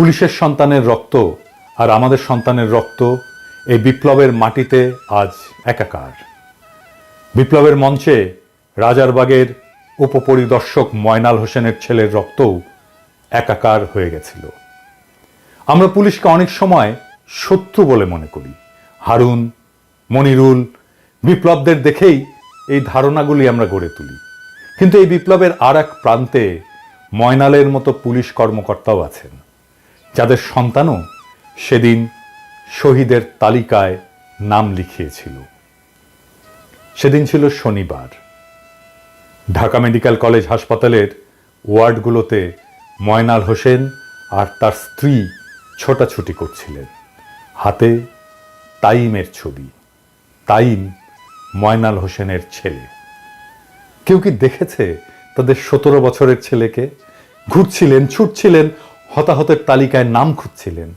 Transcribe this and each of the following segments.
পুলিশের সন্তানের রক্ত আর আমাদের সন্তানের রক্ত এই বিপ্লবের মাটিতে আজ একাকার। বিপ্লবের মঞ্চে রাজারবাগের উপপরিদর্শক ময়নাল হোসেনের ছেলের রক্তও একাকার হয়ে গেছিল। আমরা পুলিশকে অনেক সময় শত্রু বলে মনে করি। হারুন, মনিরুল বিপ্লবদের দেখেই এই ধারণাগুলি আমরা গড়ে তুলি। কিন্তু এই বিপ্লবের আর এক প্রান্তে ময়নালের মতো পুলিশ কর্মকর্তাও আছেন। যাদের সন্তানও সেদিন শহীদের তালিকায় নাম লিখিয়েছিল। সেদিন ছিল শনিবার। ঢাকা মেডিকেল কলেজ হাসপাতালের ওয়ার্ডগুলোতে ময়নাল হোসেন আর তার স্ত্রী ছোটাছুটি করছিলেন। হাতে তাইমের ছবি। তাইম ময়নাল হোসেনের ছেলে। কেউ কি দেখেছে তাদের সতেরো বছরের ছেলেকে? ঘুরছিলেন, ছুটছিলেন হতাহতের তালিকায় নাম খুঁজছিলেন।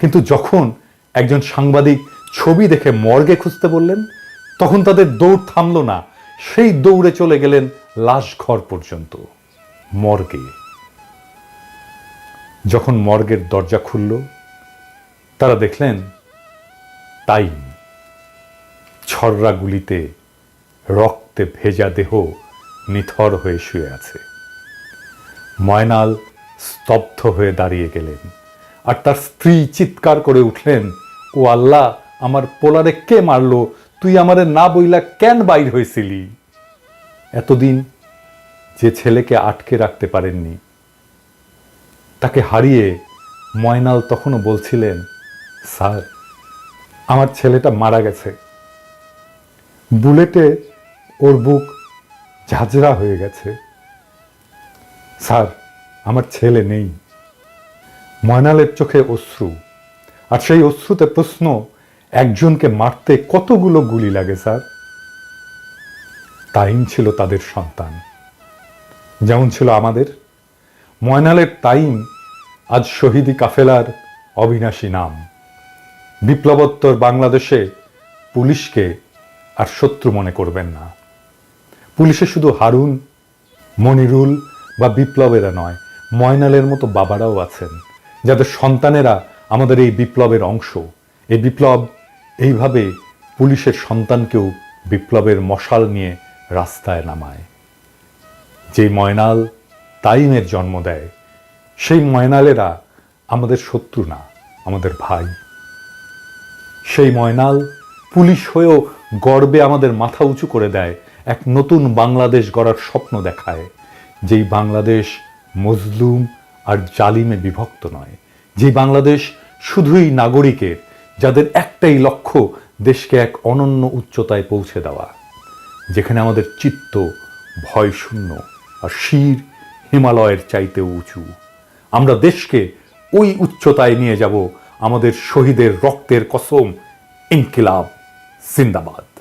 কিন্তু যখন একজন সাংবাদিক ছবি দেখে মর্গে খুঁজতে বললেন, তখন তাদের দৌড় থামল না। সেই দৌড়ে চলে গেলেন লাশ ঘর পর্যন্ত, মর্গে। যখন মর্গের দরজা খুলল, তারা দেখলেন টাইম ছররা গুলিতে রক্তে ভেজা দেহ নিথর হয়ে শুয়ে আছে। ময়নাল স্তব্ধ হয়ে দাঁড়িয়ে গেলেন। আর তার স্ত্রী চিৎকার করে উঠলেন, ও আল্লাহ, আমার পোলারে কে মারলো? তুই আমারে না বইলা কেন বাইর হয়েছিলি এতদিন যে ছেলেকে আটকে রাখতে পারেননি, তাকে হারিয়ে ময়নাল তখনও বলছিলেন, স্যার, আমার ছেলেটা মারা গেছে। বুলেটে ওর বুক ঝাঁঝরা হয়ে গেছে। স্যার আমার ছেলে নেই। ময়নালের চোখে অশ্রু। আর সেই অশ্রুতে প্রশ্ন, একজনকে মারতে কতগুলো গুলি লাগে, স্যার? তাইম ছিল তাদের সন্তান। যেমন ছিল আমাদের। ময়নালের তাইম আজ শহীদি কাফেলার অবিনাশী নাম। বিপ্লবোত্তর বাংলাদেশে পুলিশকে আর শত্রু মনে করবেন না। পুলিশে শুধু হারুন, মনিরুল বা বিপ্লবেরা নয় ময়নালের মতো বাবারাও আছেন, যাদের সন্তানেরা আমাদের এই বিপ্লবের অংশ। এই বিপ্লব এইভাবে পুলিশের সন্তানকেও বিপ্লবের মশাল নিয়ে রাস্তায় নামায়। যে ময়নাল তাইমের জন্ম দেয়, সেই ময়নালেরা আমাদের শত্রু না, আমাদের ভাই। সেই ময়নাল পুলিশ হয়েও গর্বে আমাদের মাথা উঁচু করে দেয়, এক নতুন বাংলাদেশ গড়ার স্বপ্ন দেখায়, যেই বাংলাদেশ মজলুম আর জালিমে বিভক্ত নয়। যে বাংলাদেশ শুধুই নাগরিকের, যাদের একটাই লক্ষ্য, দেশকে এক অনন্য উচ্চতায় পৌঁছে দেওয়া। যেখানে আমাদের চিত্ত ভয় শূন্য আর শির হিমালয়ের চাইতেও উঁচু। আমরা দেশকে ওই উচ্চতায় নিয়ে যাব, আমাদের শহীদের রক্তের কসম, ইনকিলাব, জিন্দাবাদ।